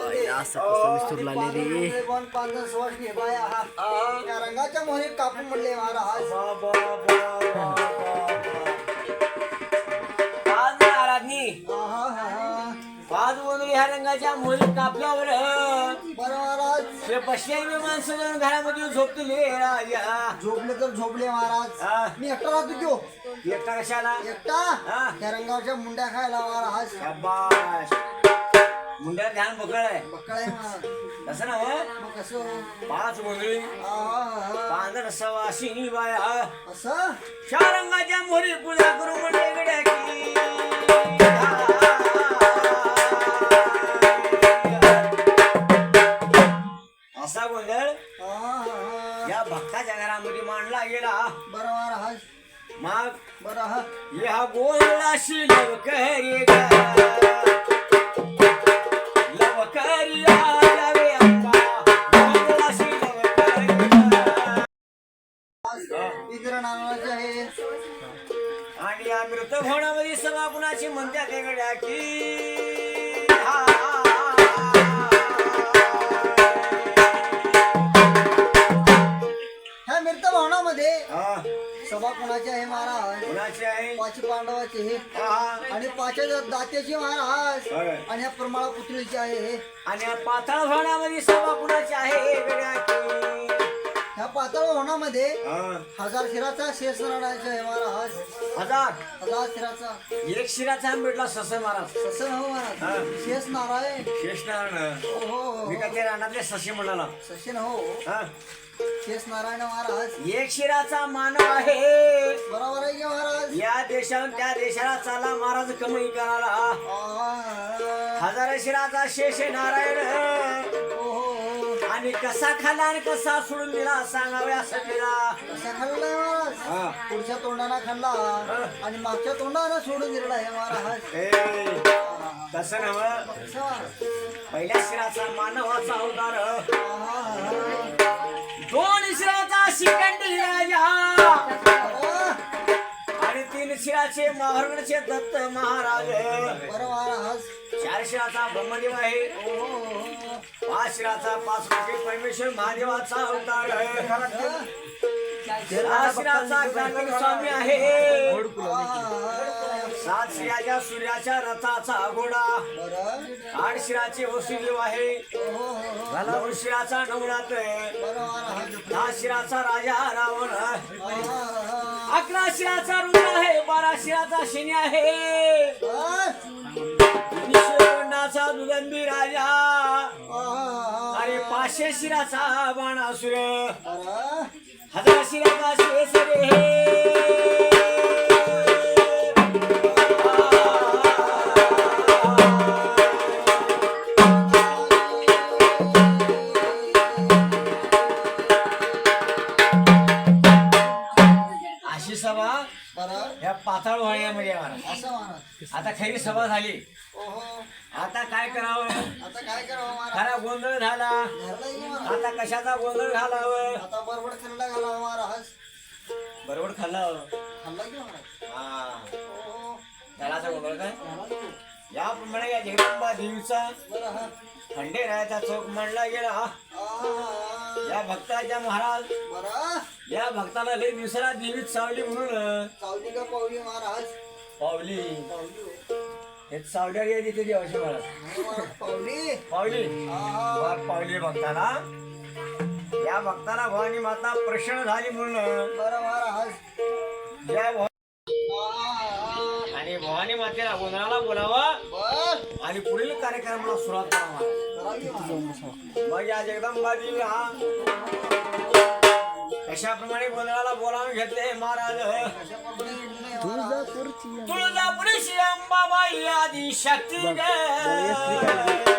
असं कसं विस्तूर लागले रे? हा. रंगाच्या मोहरीत कापून म्हणले महाराज. महाराजनी. पाच वनरी ह्या रंगाच्या मोहरी कापल्यावर बरं महाराज. ते बसलेली माणसं जाऊन घरामध्ये झोपतील राजा झोपले तर झोपले महाराज. हा. मी एकटा राहतो त्यो. एकटा कशाला? एकटा? हा. त्या रंगाच्या मुंड्या खायला महाराज. शाबाश मुंड्यात ध्यान पकड बक्कळ आहे तसं ना मग कसं? पाच वनरी आहा, आहा. पांढर सवाशिनी बाया असं? चार रंगाच्या मोहरी पूजा करू गड्या की असा गोंधळ आहा, आहा. या भक्ताच्या घरामध्ये मांडला गेला. बरं महाराज मग बरं हा या गोंधळाशी लवकरी आणि या मृत होण्यामध्ये सभा कुणाची? म्हणतात हे गड्या की हा. भावनामध्ये हा. सभा कोणाची आहे महाराज? कुणाची आहे? पाच पांडवाची. आहे हा. आणि पाचच्या दात्याची महाराज. आणि ह्या प्रमाळा पुत्रीची आहे आणि पाताळ होण्यामध्ये सभा कुणाची आहे? हे ह्या पातळ होण्यामध्ये. हजार शिराचा शेष नारायचा आहे महाराज. हजार? हजार शिराचा. एक शिराचा भेटला सस महाराज. ससन हो हा. महाराज शेष नारायण. शेष नारायण. हो हो हो. मी का ते रानातले ससे म्हणाला. सचिन हो. हा. शेष नारायण महाराज. एक शिराचा मानव आहे. बरोबर आहे की महाराज? या देशाहून त्या देशाला चाला महाराज कमाई करायला. हजार शिराचा शेष नारायण. आणि कसा खाल्ला आणि कसा सोडून दिला सांगाव्या सगळ्याला कसा महाराज हा. पुढच्या तोंडाना खाल्ला आणि मागच्या तोंडानं सोडून दिलेला आहे महाराज ए, तसं नव अच्छा. पहिल्या शिराचा मानवाचा अवतार तीन शिराचे दत्त महाराज. बरं चार शिराचा ब्रह्मदेव आहे. हो, पाच शिराचा पाच कोटी परमेश्वर महादेवाचा अवतार सहा शिराचा स्वामी आहे. सात शिराच्या सूर्याच्या रथाचा घोडा. आठ शिराचे वसुदेव आहे. नऊ शिराचा नवरात्र दहा शिराचा राजा रावण अकरा शिराचा रुद्र आहे बारा शिराचा शनी आहे. निश्वरणाचा दुदंबी राजा. आणि पाचशे शिराचा बाणासुर. हजार शिराचा शेष रे पाताळ वाड्यामध्ये आहे महाराज. असं महाराज आता खरी सभा झाली. ओहो. आता काय करावं? आता काय करावं महाराज खरा गोंधळ झाला. घरला ये महाराज आता कशाचा गोंधळ घालावं? आता बरोबर खाल्ला घाला महाराज बरोबर खाल्लं खाल्ला की महाराज हा. ओहो. त्यालाचा गोंधळ काय? घाला की. याप्रमाणे या जगदंबा देवीचा. बरं हा. खंडेरायाचा चौक मांडला गेला. आहा. या भक्ताच्या महाराज. बरं. या भक्ताला लई दिवसाला देवीत सावली म्हणून. चावली का पावली महाराज? पावली. पावली हो. हे सावल्या गेली तिथे देवाची महाराज नाही महाराज, पावली पावली पावली भक्ताला. या भक्ताला भवानी माता प्रसन्न झाली म्हणून. बरं महाराज. जय भवानी आहा. आणि भवानी मातेला गोंधळाला बोलावं. बर आणि पुढील कार्यक्रमाला सुरुवात करावा. करा की महाराज. मग या जगदंबा देवी हा अशाप्रमाणे गोंधळाला बोलावून घेतले महाराज कशा पद्धतीने निर्णय महाराज? तुळजापुरी श्री अंबाबाई आदी शक्ती ग